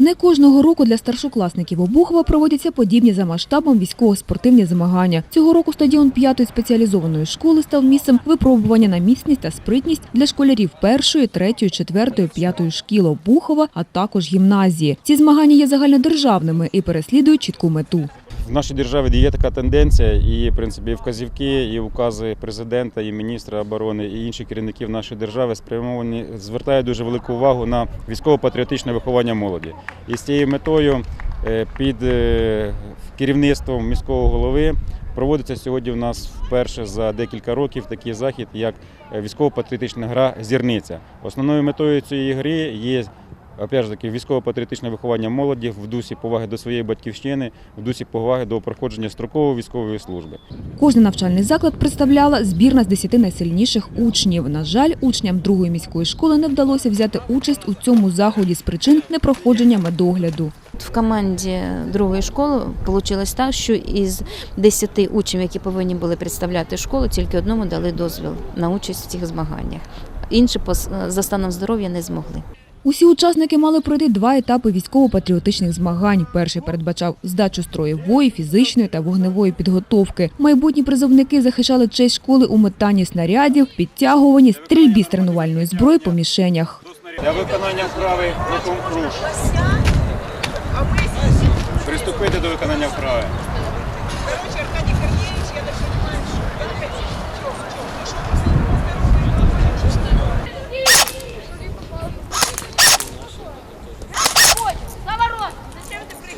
Не кожного року для старшокласників Обухова проводяться подібні за масштабом військово-спортивні змагання. Цього року стадіон п'ятої спеціалізованої школи став місцем випробування на міцність та спритність для школярів першої, третьої, четвертої, п'ятої шкіл Обухова, а також гімназії. Ці змагання є загальнодержавними і переслідують чітку мету. В нашій державі є така тенденція, і в принципі і вказівки, і укази президента, і міністра оборони, і інших керівників нашої держави спрямовані звертають дуже велику увагу на військово-патріотичне виховання молоді. І з цією метою е, під е, керівництвом міського голови проводиться сьогодні в нас вперше за декілька років такий захід, як е, військово-патріотична гра Зірниця. Основною метою цієї гри є опять ж таки, військово-патріотичне виховання молоді в дусі поваги до своєї батьківщини, в дусі поваги до проходження строкової військової служби. Кожний навчальний заклад представляла збірна з 10 найсильніших учнів. На жаль, учням другої міської школи не вдалося взяти участь у цьому заході з причин непроходження медогляду. В команді другої школи вийшло так, що із 10 учнів, які повинні були представляти школу, тільки одному дали дозвіл на участь в цих змаганнях. Інші по- за станом здоров'я не змогли. Усі учасники мали пройти два етапи військово-патріотичних змагань. Перший передбачав здачу строєвої, фізичної та вогневої підготовки. Майбутні призовники захищали честь школи у метанні снарядів, підтягуванні, стрільбі з тренувальної зброї по мішенях. Для виконання вправи рухом круж. Приступити до виконання вправи.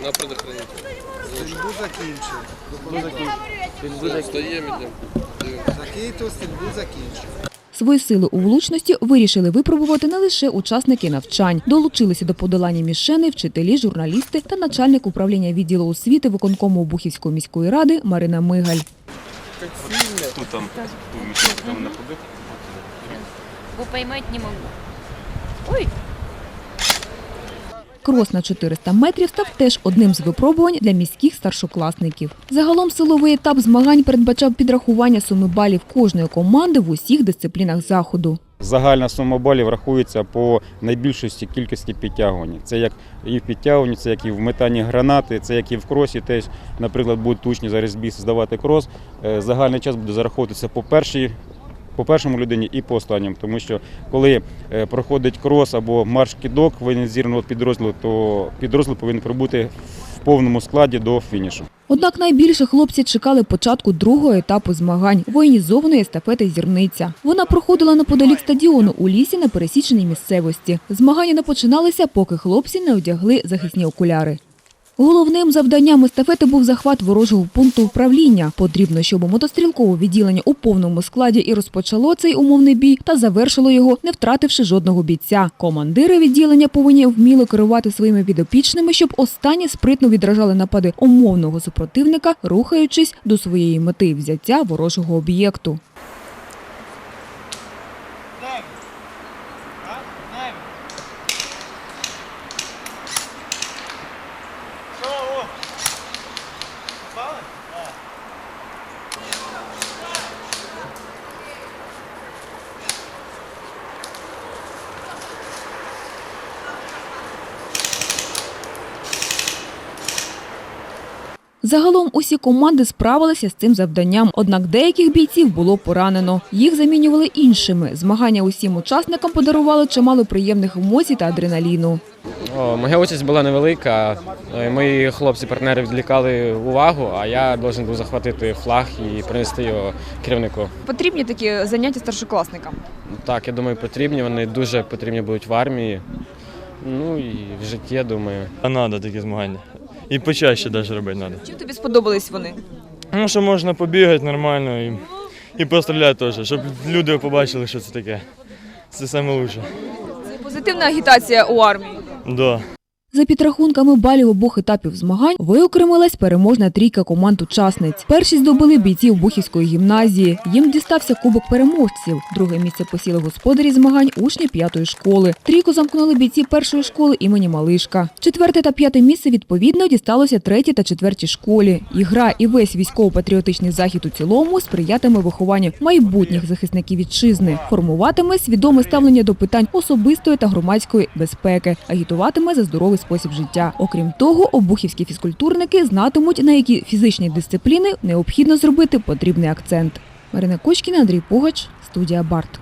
На предохранитель. Стрільбу закінчив. Встаємо, йдемо. Такий-то стрільбу закінчив. Свої сили у влучності вирішили випробувати не лише учасники навчань. Долучилися до подолання мішени, вчителі, журналісти та начальник управління відділу освіти виконкому Обухівської міської ради Марина Мигаль. Тут там там находити. Бо поймати не можу. Крос на 400 метрів став теж одним з випробувань для міських старшокласників. Загалом силовий етап змагань передбачав підрахування суми балів кожної команди в усіх дисциплінах заходу. Загальна сума балів рахується по найбільшості кількості підтягувань. Це як і в підтягуванні, це як і в метанні гранати, це як і в кросі. Теж, наприклад, будуть учні зараз біс здавати крос. е, Загальний час буде зараховуватися по першій. По першому людині і по останньому, тому що коли е, проходить крос або марш-кідок воєнізірного підрозділу, то підрозділ повинен прибути в повному складі до фінішу. Однак найбільше хлопці чекали початку другого етапу змагань воєнізованої естафети зірниця. Вона проходила неподалік стадіону у лісі на пересіченій місцевості. Змагання не починалися, поки хлопці не одягли захисні окуляри. Головним завданням естафети був захват ворожого пункту управління. Потрібно, щоб мотострілкове відділення у повному складі і розпочало цей умовний бій та завершило його, не втративши жодного бійця. Командири відділення повинні вміло керувати своїми підопічними, щоб останні спритно відражали напади умовного супротивника, рухаючись до своєї мети взяття ворожого об'єкту. Загалом усі команди справилися з цим завданням, однак деяких бійців було поранено. Їх замінювали іншими. Змагання усім учасникам подарували чимало приємних емоцій та адреналіну. О, моя участь була невелика. Е, Мої хлопці-партнери відлікали увагу, а я должен був захватити флаг і принести його керівнику. Потрібні такі заняття старшокласникам. Так, я думаю, потрібні. Вони дуже потрібні будуть в армії. Ну і в житті, я думаю. А треба такі змагання. І почаще навіть робити треба. Чим тобі сподобались вони? Ну, що можна побігати нормально і, і постріляти теж, щоб люди побачили, що це таке. Це найкраще. Це позитивна агітація у армії. Да. За підрахунками балів обох етапів змагань виокремилась переможна трійка команд-учасниць. Перші здобули бійці Бухівської гімназії. Їм дістався кубок переможців. Друге місце посіли господарі змагань учні п'ятої школи. Трійку замкнули бійці першої школи імені Малишка. Четверте та п'яте місце відповідно дісталося третій та четвертій школі. І гра, і весь військово-патріотичний захід у цілому сприятиме вихованню майбутніх захисників вітчизни, формуватиме свідоме ставлення до питань особистої та громадської безпеки, агітуватиме за здоровий спосіб життя. Окрім того, обухівські фізкультурники знатимуть, на які фізичні дисципліни необхідно зробити потрібний акцент. Марина Кочкіна, Андрій Пугач, студія Барт.